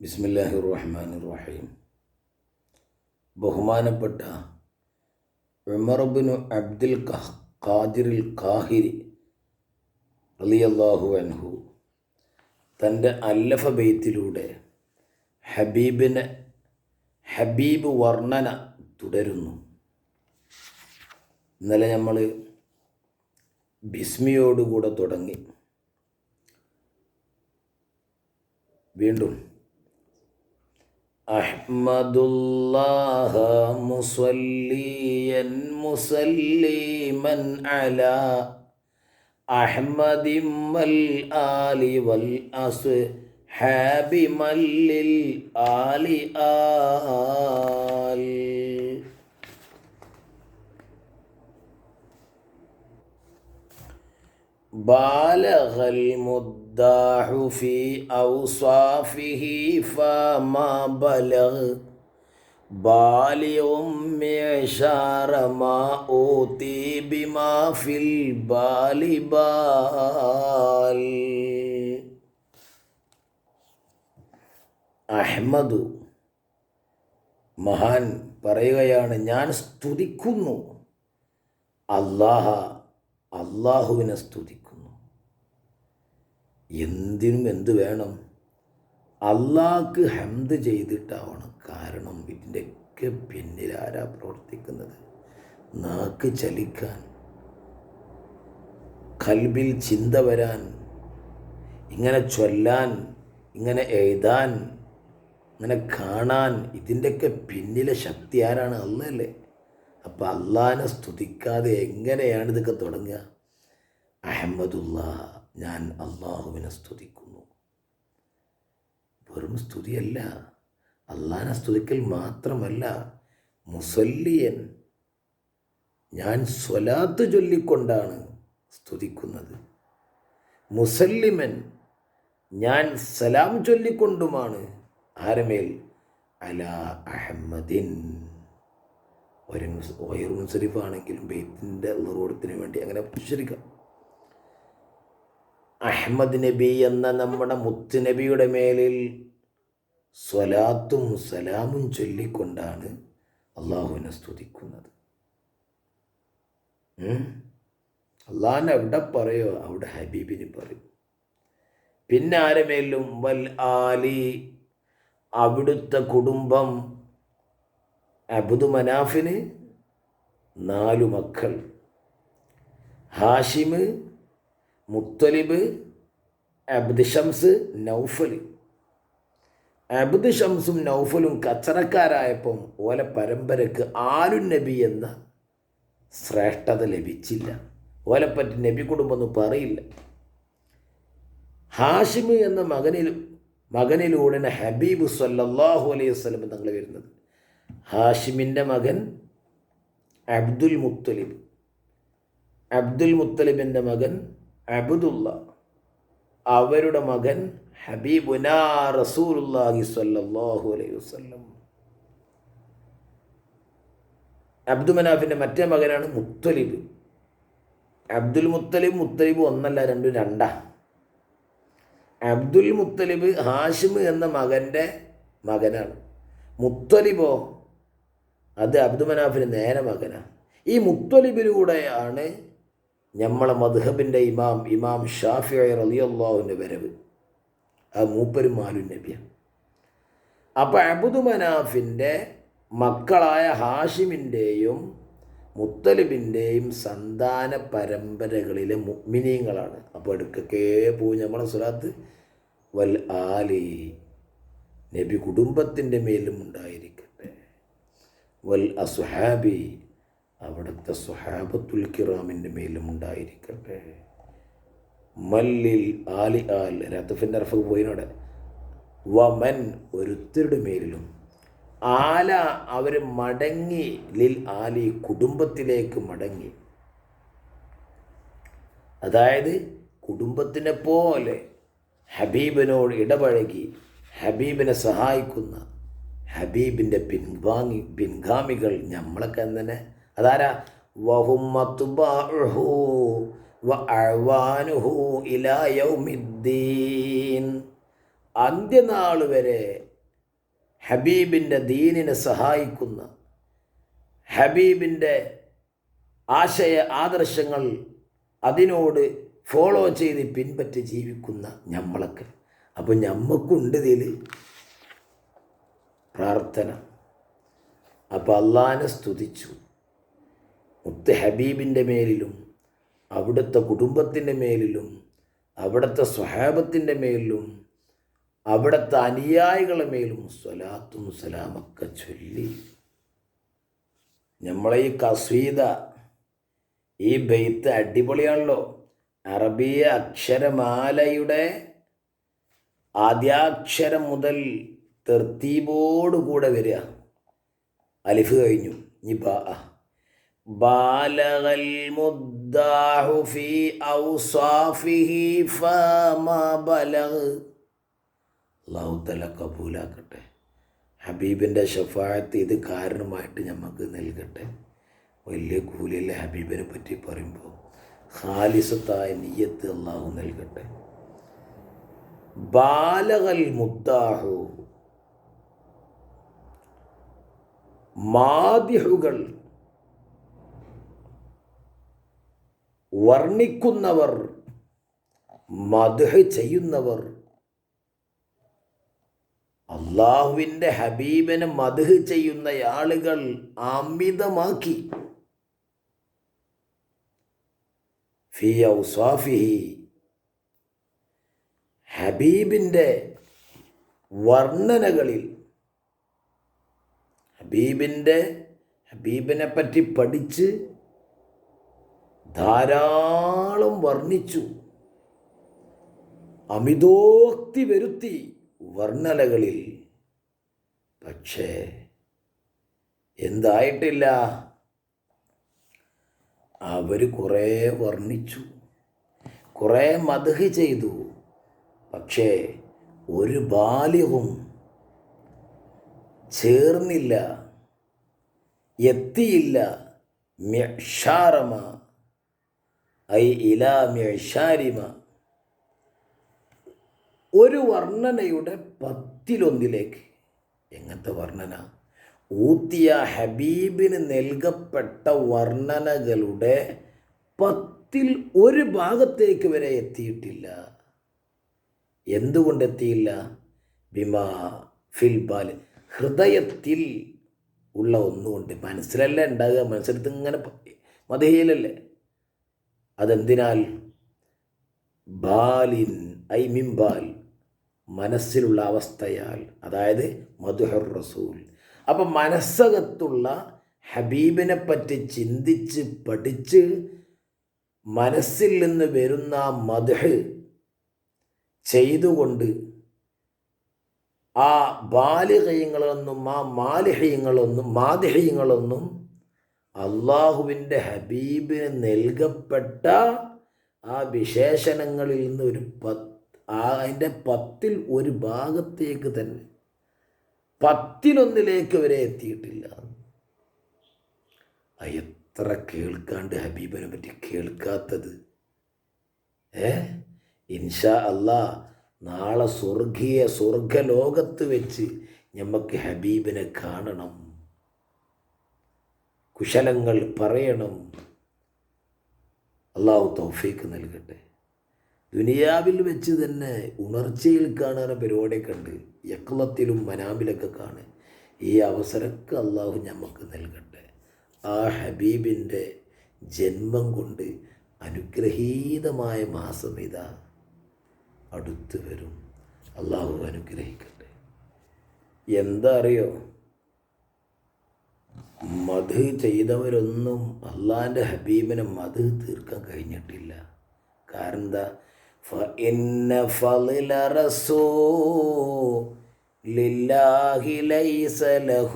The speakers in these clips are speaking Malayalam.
ബിസ്മില്ലാഹി റഹ്മാൻ റഹീം ബഹുമാനപ്പെട്ട ഉമർബിനു അബ്ദുൽ കഹ് ഖാദിറിൽ ഖാഹിരി റളിയല്ലാഹു അൻഹു തന്റെ അല്ലഫ ബെയ്ത്തിലൂടെ ഹബീബിനെ ഹബീബ് വർണന തുടരുന്നു. ഇന്നലെ നമ്മൾ ബിസ്മിയോടുകൂടെ തുടങ്ങി. വീണ്ടും أحمد الله مصليا مسلما على أحمد والآل والأصحاب من للآل آل. بالغ المداح في أوصافه فما بلغ بالغ معشار ما أوتي بما في البال بال അഹ്മദു മഹാൻ പറയുകയാണ് ഞാൻ സ്തുതിക്കുന്നു അള്ളാഹ അള്ളാഹുവിനെ സ്തുതിക്കുന്നു എന്തിനും എന്ത് വേണം? അള്ളാഹ്ക്ക് ഹംദ് ചെയ്തിട്ടാവണം കാരണം ഇതിന്റെയൊക്കെ പിന്നിൽ ആരാ പ്രവർത്തിക്കുന്നത്? നാക്ക് ചലിക്കാൻ കൽബിൽ ചിന്ത വരാൻ ഇങ്ങനെ ചൊല്ലാൻ ഇങ്ങനെ എഴുതാൻ ഇങ്ങനെ കാണാൻ ഇതിന്റെയൊക്കെ പിന്നിലെ ശക്തി ആരാണ്? അല്ലല്ലേ അപ്പം അള്ളാഹിനെ സ്തുതിക്കാതെ എങ്ങനെയാണ് ഇതൊക്കെ തുടങ്ങുക? അഹമ്മദുല്ല ഞാൻ അള്ളാഹുവിനെ സ്തുതിക്കുന്നു. വെറും സ്തുതിയല്ല അള്ളാഹിനെ സ്തുതിക്കൽ മാത്രമല്ല മുസല്ലിയൻ ഞാൻ സ്വലാത്ത് ചൊല്ലിക്കൊണ്ടാണ് സ്തുതിക്കുന്നത്. മുസല്ലിമൻ ഞാൻ സലാം ചൊല്ലിക്കൊണ്ടുമാണ് ആരമേൽ അല അഹമ്മദിൻ. ഒരു ഒയർ മുൻസരിഫാണെങ്കിലും ബെയ്ത്തിന്റെ ഉറവിടത്തിന് വേണ്ടി അങ്ങനെ ഉച്ചരിക്കാം. അഹമ്മദ് നബി എന്ന നമ്മുടെ മുത്ത് നബിയുടെ മേലിൽ സ്വലാത്തും സലാമും ചൊല്ലിക്കൊണ്ടാണ് അള്ളാഹുവിനെ സ്തുതിക്കുന്നത്. അള്ളാഹിനെ അവിടെ പറയോ? അവിടെ ഹബീബിന് പറയും. പിന്നെ ആരമേലും വൽ ആലി അവിടുത്തെ കുടുംബം അബുദു മനാഫിന് നാലു മക്കൾ. ഹാഷിമ് മുത്തലിബ് അബ്ദ് ഷംസ് നൗഫൽ അബ്ദ് ഷംസും നൗഫലും കച്ചറക്കാരായപ്പം ഓല പരമ്പരക്ക് ആരു നബി എന്ന ശ്രേഷ്ഠത ലഭിച്ചില്ല. ഓലെപ്പറ്റി നബി കുടുംബമൊന്നും പറയില്ല. ഹാഷിമ് എന്ന മകനിൽ മകനിലൂടെ ഹബീബ് സല്ലാഹു അലൈഹി വസ്ലം തങ്ങൾ വരുന്നത്. ഹാഷിമിന്റെ മകൻ അബ്ദുൽ മുത്തലിബ്. അബ്ദുൽ മുത്തലിബിന്റെ മകൻ അബ്ദുള്ള അവരുടെ മകൻ ഹബീബുന റസൂലുല്ലാഹി സല്ലല്ലാഹു അലൈഹി വസല്ലം. അബ്ദു മനാഫിന്റെ മറ്റേ മകനാണ് മുത്തലിബ്. അബ്ദുൽ മുത്തലിബ് മുത്തലിബ് ഒന്നല്ല രണ്ടും രണ്ടാ. അബ്ദുൽ മുത്തലിബ് ഹാഷിം എന്ന മകന്റെ മകനാണ്. മുത്തലിബോ അത് അബ്ദു മനാഫിന് നേരെ മകനാണ് ഈ മുത്തലിബിലൂടെയാണ് നമ്മളെ മധുഹബിന്റെ ഇമാം ഇമാം ഷാഫി റലിയല്ലാഹുവിന്റെ വരവ്. ആ മൂപ്പരും മാലു നബിയാണ് അപ്പോൾ അബുദു മനാഫിന്റെ മക്കളായ ഹാഷിമിന്റെയും മുത്തലിബിന്റെയും സന്താന പരമ്പരകളിലെ മുഗ്മിനീങ്ങളാണ് അപ്പോൾ എടുക്കൊക്കെ പോയി നമ്മളെ സ്വലാത്ത്. വൽ ആലി നബി കുടുംബത്തിന്റെ മേലും ഉണ്ടായിരിക്കട്ടെ. വൽ അസുഹാബി അവിടുത്തെ സുഹാബത്തുൽ കിറാമിന്റെ മേലും ഉണ്ടായിരിക്കട്ടെ. മല്ലിൽ ആലി ആൽ രത്തഫിന്റെ അർഫ് പോയിനോടെ വമൻ ഒരുത്തരുടെ മേലിലും. ആല അവർ മടങ്ങി ലിൽ ആലി കുടുംബത്തിലേക്ക് മടങ്ങി. അതായത് കുടുംബത്തിനെ പോലെ ഹബീബിനോട് ഇടപഴകി ഹബീബിനെ സഹായിക്കുന്ന ഹബീബിന്റെ പിൻവാങ്ങി പിൻഗാമികൾ നമ്മളൊക്കെ തന്നെ അതാരാ? വഹുമത്തുബാഹു ഇലാ യൗമിദ്ദീൻ. അന്ത്യനാൾ വരെ ഹബീബിന്റെ ദീനിനെ സഹായിക്കുന്ന ഹബീബിന്റെ ആശയ ആദർശങ്ങൾ അതിനോട് ഫോളോ ചെയ്ത് പിൻപറ്റി ജീവിക്കുന്ന നമ്മളൊക്കെ അപ്പോൾ ഞമ്മക്കുണ്ട് ഇതിൽ പ്രാർത്ഥന. അപ്പോൾ അള്ളാനെ സ്തുതിച്ചു. മുത്ത് ഹബീബിന്റെ മേലിലും അവിടുത്തെ കുടുംബത്തിന്റെ മേലിലും അവിടുത്തെ സ്വഹാബത്തിന്റെ മേലിലും അവിടുത്തെ അനുയായികളുടെ മേലും സ്വലാത്തും സലാമൊക്കെ ചൊല്ലി. നമ്മളെ ഈ കസീത ഈ ബെയ്ത്ത് അടിപൊളിയാണല്ലോ. അറബിയ അക്ഷരമാലയുടെ ആദ്യാക്ഷരം മുതൽ തെർത്തീബോടുകൂടെ വരിക. അലിഫ് കഴിഞ്ഞു. ഇനി ബാ കബൂലാക്കട്ടെ. ഹബീബിന്റെ ഷഫായത്ത് ഇത് കാരണമായിട്ട് നമുക്ക് നൽകട്ടെ. വലിയ കൂലിയല്ലേ ഹബീബിനെ പറ്റി പറയുമ്പോൾ ഖാലിസത്തായ നീയത്ത് അള്ളാഹു നൽകട്ടെ. ബാലകൽ മുദ്ദാഹു. മാദിഹുകൾ വർണിക്കുന്നവർ മധുഹ് ചെയ്യുന്നവർ. അള്ളാഹുവിന്റെ ഹബീബിനെ മധുഹ് ചെയ്യുന്ന ആളുകൾ അമിതമാക്കി. ഹബീബിന്റെ വർണനകളിൽ ഹബീബിന്റെ ഹബീബിനെ പറ്റി പഠിച്ച് ധാരാളം വർണിച്ചു. അമിതോക്തി വരുത്തി വർണനകളിൽ. പക്ഷേ എന്തായിട്ടില്ല. അവർ കുറേ വർണിച്ചു. കുറേ മതഹ് ചെയ്തു. പക്ഷേ ഒരു ബാല്യവും ചേർന്നില്ല. എത്തിയില്ല. മ്യഷാറമ ഐ ഇലാമ്യഷാരിമ ഒരു വർണനയുടെ പത്തിലൊന്നിലേക്ക്. എങ്ങനത്തെ വർണന? ഊത്തിയ ഹബീബിന് നൽകപ്പെട്ട വർണനകളുടെ പത്തിൽ ഒരു ഭാഗത്തേക്ക് വരെ എത്തിയിട്ടില്ല. എന്തുകൊണ്ടെത്തിയില്ല ബിമാ ഫിൽബാൽ ഹൃദയത്തിൽ ഉള്ള ഒന്നുകൊണ്ട്. മനസ്സിലല്ല ഉണ്ടാകുക മനസ്സിലത്ത് ഇങ്ങനെ മതയിലല്ലേ അതെന്തിനാൽ? ബാലിൻ ഐ മിംബാൽ മനസ്സിലുള്ള അവസ്ഥയാൽ അതായത് മധുഹർ റസൂൽ. അപ്പം മനസ്സകത്തുള്ള ഹബീബിനെ പറ്റി ചിന്തിച്ച് പഠിച്ച് മനസ്സിൽ നിന്ന് വരുന്ന മധുഹ് ചെയ്തുകൊണ്ട് ആ ബാലിഹയങ്ങളൊന്നും ആ മാലിഹയങ്ങളൊന്നും മാതിഹയങ്ങളൊന്നും അള്ളാഹുവിന്റെ ഹബീബിന് നൽകപ്പെട്ട ആ വിശേഷണങ്ങളിൽ നിന്ന് ഒരു പത്ത് അതിന്റെ പത്തിൽ ഒരു ഭാഗത്തേക്ക് തന്നെ പത്തിലൊന്നിലേക്ക് വരെ എത്തിയിട്ടില്ല. എത്ര കേൾക്കാണ്ട് ഹബീബിനെ പറ്റി കേൾക്കാത്തത്? ഏ? ഇൻഷാ അല്ലാ നാളെ സ്വർഗീയ സ്വർഗലോകത്ത് വെച്ച് നമുക്ക് ഹബീബിനെ കാണണം. കുശലങ്ങൾ പറയണം. അള്ളാഹു തൗഫീക്ക് നൽകട്ടെ. ദുനിയാവിൽ വെച്ച് തന്നെ ഉണർച്ചയിൽ കാണുന്ന പരിപാടിയൊക്കെ ഉണ്ട്. യക്ലത്തിലും മനാമിലൊക്കെ കാണുക ഈ അവസരമൊക്കെ അള്ളാഹു നമുക്ക് നൽകട്ടെ. ആ ഹബീബിന്റെ ജന്മം കൊണ്ട് അനുഗ്രഹീതമായ മാസം ഇതാ. അടുത്തു വരും. അള്ളാഹു അനുഗ്രഹിക്കട്ടെ. എന്താ അറിയോ? മധു ചെയ്തവരൊന്നും അള്ളാഹിൻ്റെ ഹബീബിനെ മധു തീർക്കാൻ കഴിഞ്ഞിട്ടില്ല കാരണം എന്താ فإن فضل رسول ليس له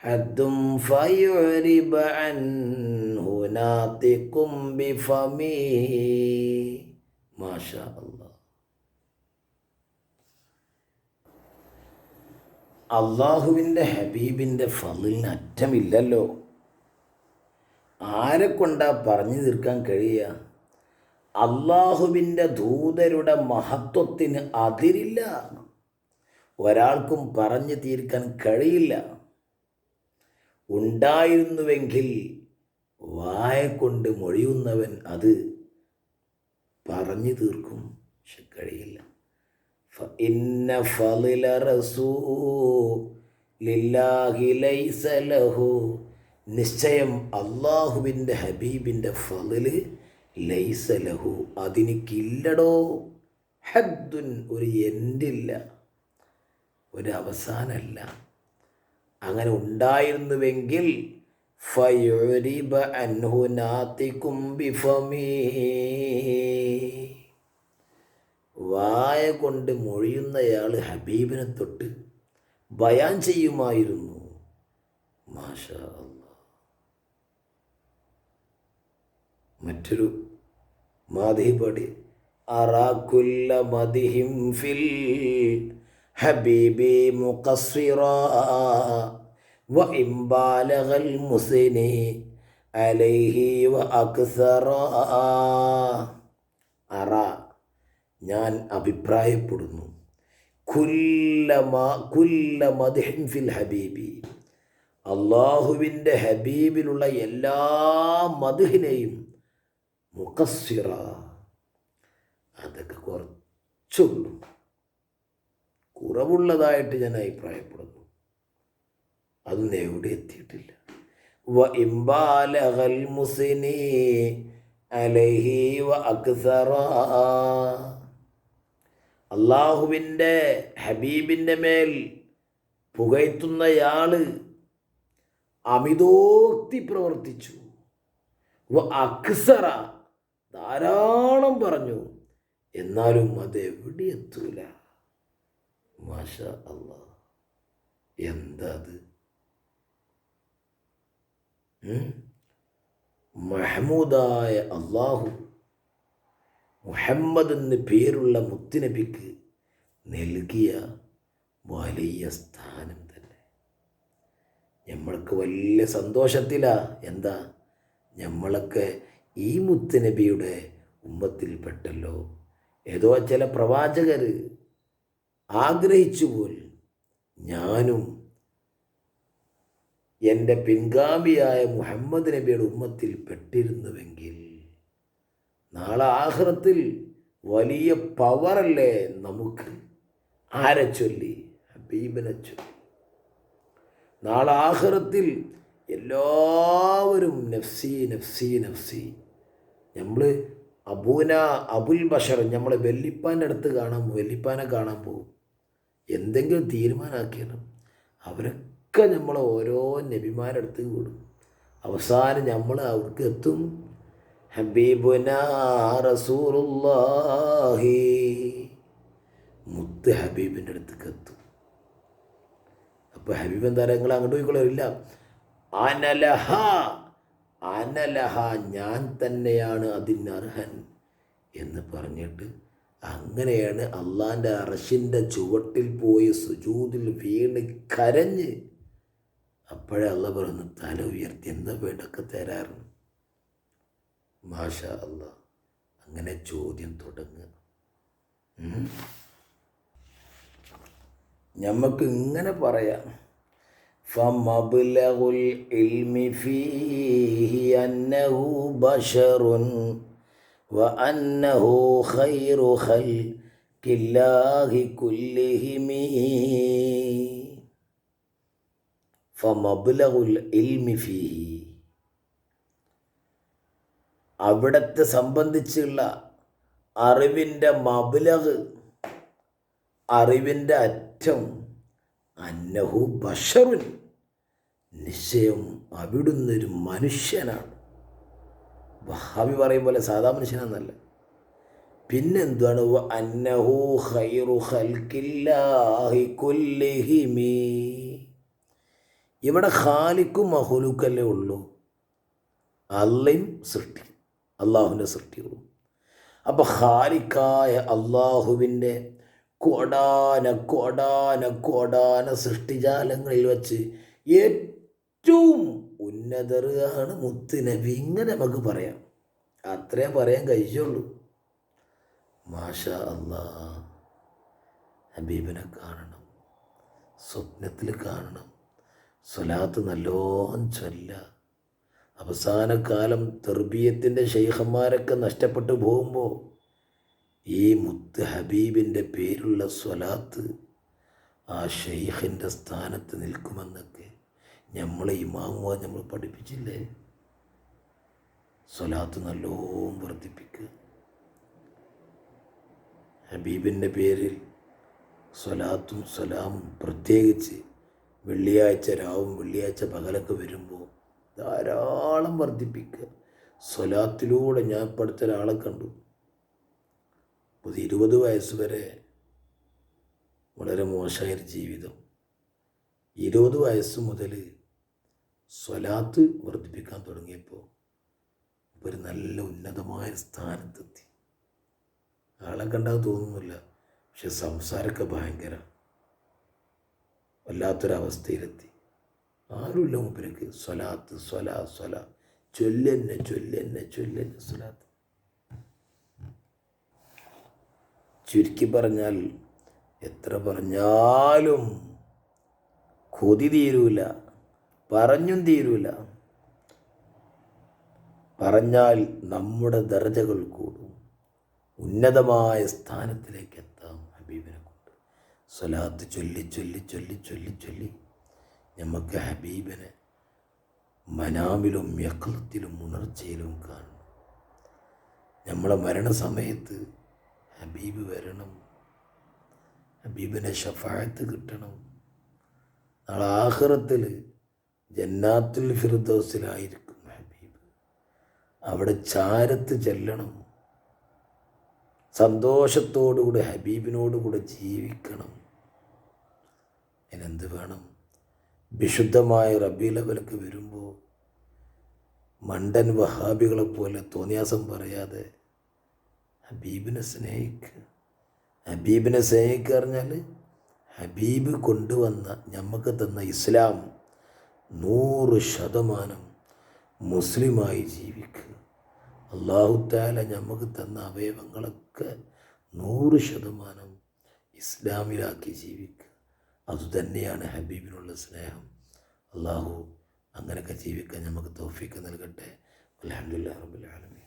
حد فيعرب عنه ناطق بفمه ما شاء الله അള്ളാഹുവിന്റെ ഹബീബിന്റെ ഫലിന് അറ്റമില്ലല്ലോ. ആരെ കൊണ്ടാ പറഞ്ഞു തീർക്കാൻ കഴിയുക? അള്ളാഹുവിന്റെ ദൂതരുടെ മഹത്വത്തിന് അതിരില്ല. ഒരാൾക്കും പറഞ്ഞു തീർക്കാൻ കഴിയില്ല. ഉണ്ടായിരുന്നുവെങ്കിൽ വായ കൊണ്ട് മൊഴിയുന്നവൻ അത് പറഞ്ഞു തീർക്കും. പക്ഷെ കഴിയില്ല. ഇന്ന ഫളില റസൂലില്ലാഹി ലൈസ നിശ്ചയം അള്ളാഹുവിന്റെ ഹബീബിന്റെ ഫളിൽ ലൈസലഹു അതിനിക്കില്ലടോ. ഹദ്ദുൻ ഒരു എൻഡില്ല അവസാനമല്ല അങ്ങനെ ഉണ്ടായിരുന്നുവെങ്കിൽ ഫയുരിബ അൻഹു നാത്തിക്കും ബിഫമീ. വായ കൊണ്ട് മൊഴിയുന്നയാൾ ഹബീബിനെ തൊട്ട് ബയാൻ ചെയ്യുമായിരുന്നു. മാഷ മറ്റൊരു മാതിഹി പാടി. അറാക്കുല്ല മതിഹിം ഫിൽ ഹബീബി മുഖസ്വിറ വ ഇംബാലകൽ മുസിനി അലൈഹി വ അക്സറ. അറ. ഞാൻ അഭിപ്രായപ്പെടുന്നു. ഫിൽ ഹബീബി. അള്ളാഹുവിന്റെ ഹബീബിലുള്ള എല്ലാ മധുഹിനെയും മുഖസ്സിറ. അതൊക്കെ കുറച്ചുള്ളൂ. കുറവുള്ളതായിട്ട് ഞാൻ അഭിപ്രായപ്പെടുന്നു. അതൊന്നും എവിടെ എത്തിയിട്ടില്ല. വ ഇംബാലഹൽ മുസിനി അലൈഹി വ അക്സറ. അള്ളാഹുവിന്റെ ഹബീബിന്റെ മേൽ പുകഴ്ത്തുന്നയാൾ അമിതോക്തി പ്രവർത്തിച്ചു. അക്സറ ധാരാളം പറഞ്ഞു. എന്നാലും അത് എവിടെ എത്തൂല? മാഷ അല്ല എന്താ അത് മഹമൂദായ അള്ളാഹു മുഹമ്മദ് എന്ന് പേരുള്ള മുത്തുനബിക്ക് നൽകിയ വലിയ സ്ഥാനം തന്നെ. നമ്മൾക്ക് വലിയ സന്തോഷത്തിലാണ് എന്താ? നമ്മളൊക്കെ ഈ മുത്തുനബിയുടെ ഉമ്മത്തിൽപ്പെട്ടല്ലോ. ഏതോ ചില പ്രവാചകർ ആഗ്രഹിച്ചു പോലും ഞാനും എന്റെ പിൻഗാമിയായ മുഹമ്മദ് നബിയുടെ ഉമ്മത്തിൽ പെട്ടിരുന്നുവെങ്കിൽ നാളെ ആഹ്റത്തിൽ വലിയ പവറല്ലേ നമുക്ക്? ആരെ ചൊല്ലി? ഹബീബിനെ ചൊല്ലി. നാളെ ആഹ്റത്തിൽ എല്ലാവരും നഫ്സി നഫ്സി നഫ്സി. നമ്മൾ അബൂന അബുൽ ബഷർ നമ്മൾ വെല്ലിപ്പാന്റെ അടുത്ത് കാണാൻ വെല്ലിപ്പാനെ കാണാൻ പോകും. എന്തെങ്കിലും തീരുമാനമാക്കിയാലും? അവരൊക്കെ നമ്മൾ ഓരോ നബിമാരുടെ അടുത്ത് കൂടും. അവസാനം നമ്മൾ അവർക്ക് എത്തും. ഹബീബുന റസൂറുല്ലാഹി മുത്ത് ഹബീബിന്റെ അടുത്തേക്ക് എത്തും. അപ്പോൾ ഹബീബ് എന്താ നിങ്ങൾ അങ്ങോട്ട് പോയിക്കൊള്ളില്ല അനലഹ അനലഹ ഞാൻ തന്നെയാണ് അർഹൻ എന്ന് പറഞ്ഞിട്ട് അങ്ങനെയാണ് അള്ളാന്റെ അറശിന്റെ ചുവട്ടിൽ പോയി സുജൂതിൽ വീണ് കരഞ്ഞ് അപ്പോഴേ അള്ള പറഞ്ഞു തല ഉയർത്തി എന്താ വേണ്ടൊക്കെ തരാറുണ്ട് മാഷ അല്ല അങ്ങനെ ചോദ്യം തുടങ്ങുക ഞമ്മക്ക് ഇങ്ങനെ പറയാം فمبلغ العلم فيه أنه بشر وأنه خير خلق الله كلهم فمبلغ العلم فيه അവിടത്തെ സംബന്ധിച്ചുള്ള അറിവിന്റെ മബുലഗ് അറിവിന്റെ അറ്റം അന്നഹു ബഷറുൻ. നിശ്ചയം അവിടുന്നൊരു മനുഷ്യനാണ്. വഹാബി പറയും പോലെ സാധാ മനുഷ്യനാണെന്നല്ല പിന്നെന്താണ് അന്നഹു ഖൈറു ഖൽക്കില്ലാഹി ഇവിടെ ഖാലിക്കും മഹുലുക്കല്ലേ ഉള്ളൂ. അല്ലയും സൃഷ്ടി അള്ളാഹുവിന്റെ സൃഷ്ടികളും. അപ്പോൾ ഹാലിക്കായ അള്ളാഹുവിന്റെ കോടാന കോടാന കോടാന സൃഷ്ടിജാലങ്ങളിൽ വച്ച് ഏറ്റവും ഉന്നതറാണ് മുത്തുനബി. ഇങ്ങനെ നമുക്ക് പറയാം. അത്രേ പറയാൻ കഴിച്ചുള്ളൂ മാഷ അല്ലാ ഹബീബിനെ കാണണം സ്വപ്നത്തിൽ കാണണം. സ്വലാത്ത് നല്ലോണം ചൊല്ല. അവസാന കാലം തെർബീയത്തിന്റെ ഷെയ്ഖന്മാരൊക്കെ നഷ്ടപ്പെട്ടു പോകുമ്പോൾ ഈ മുത്ത് ഹബീബിന്റെ പേരുള്ള സ്വലാത്ത് ആ ഷെയ്ഖിന്റെ സ്ഥാനത്ത് നിൽക്കുമെന്നൊക്കെ നമ്മളെ ഇമാമുവ നമ്മൾ പഠിപ്പിച്ചില്ലേ? സ്വലാത്ത് നല്ലോം വർദ്ധിപ്പിക്കുക. ഹബീബിന്റെ പേരിൽ സ്വലാത്തും സ്വലാമും പ്രത്യേകിച്ച് വെള്ളിയാഴ്ച രാവും വെള്ളിയാഴ്ച പകലൊക്കെ വരുമ്പോൾ ധാരാളം വർദ്ധിപ്പിക്കുക. സ്വലാത്തിലൂടെ ഞാൻ പഠിച്ച ഒരാളെ കണ്ടു. ഒരു ഇരുപത് വയസ്സ് വരെ വളരെ മോശമായൊരു ജീവിതം. ഇരുപത് വയസ്സ് മുതൽ സ്വലാത്ത് വർദ്ധിപ്പിക്കാൻ തുടങ്ങിയപ്പോൾ ഒരു നല്ല ഉന്നതമായ സ്ഥാനത്തെത്തി. ആളെ കണ്ടാൽ തോന്നുന്നില്ല പക്ഷെ സംസാരമൊക്കെ ഭയങ്കര വല്ലാത്തൊരവസ്ഥയിലെത്തി. ആരുമില്ല മൂപ്പരക്ക്. സ്വലാത്ത് സ്വല സ്വല. ചൊല്ലെന്നെ ചൊല്ലെന്നെ ചൊല്ലെന്നെ സ്വലാത്ത്. ചുരുക്കി പറഞ്ഞാൽ എത്ര പറഞ്ഞാലും കൊതി തീരൂല പറഞ്ഞും തീരൂല. പറഞ്ഞാൽ നമ്മുടെ ദർജകൾ കൂടും. ഉന്നതമായ സ്ഥാനത്തിലേക്ക് എത്താം ഹബീബിനെ കൊണ്ട്. സ്വലാത്ത് ചൊല്ലി ചൊല്ലി ചൊല്ലി ചൊല്ലി ചൊല്ലി. നമുക്ക് ഹബീബിനെ മനാമിലും യക്കളത്തിലും ഉണർച്ചയിലും കാണണം നമ്മളെ മരണസമയത്ത് ഹബീബ് വരണം. ഹബീബിനെ ഷഫായത്ത് കിട്ടണം. നാളെ ആഹ്റത്തിൽ ജന്നാത്തുൽ ഫിർദോസിലായിരിക്കും ഹബീബ്. അവിടെ ചാരത്ത് ചെല്ലണം. സന്തോഷത്തോടുകൂടെ ഹബീബിനോടുകൂടെ ജീവിക്കണം. അതിനെന്ത് വേണം? വിശുദ്ധമായ റബ്ബി ലെവലൊക്കെ വരുമ്പോൾ മണ്ടൻ വഹാബികളെ പോലെ തോന്നിയാസം പറയാതെ ഹബീബിനെ സ്നേഹിക്കുക ഹബീബിനെ സ്നേഹിക്കുക പറഞ്ഞാൽ ഹബീബ് കൊണ്ടുവന്ന നമുക്ക് തന്ന ഇസ്ലാം നൂറ് ശതമാനം മുസ്ലിമായി ജീവിക്കുക അള്ളാഹുത്താല നമുക്ക് തന്ന അവയവങ്ങളൊക്കെ നൂറ് ശതമാനം ഇസ്ലാമിലാക്കി ജീവിക്കുക അതുതന്നെയാണ് ഹബീബിനുള്ള സ്നേഹം. അള്ളാഹു അങ്ങനെയൊക്കെ ജീവിക്കാൻ നമുക്ക് തോഫിക്ക് നൽകട്ടെ. അലഹമുല്ലാ റബുലാലമീൻ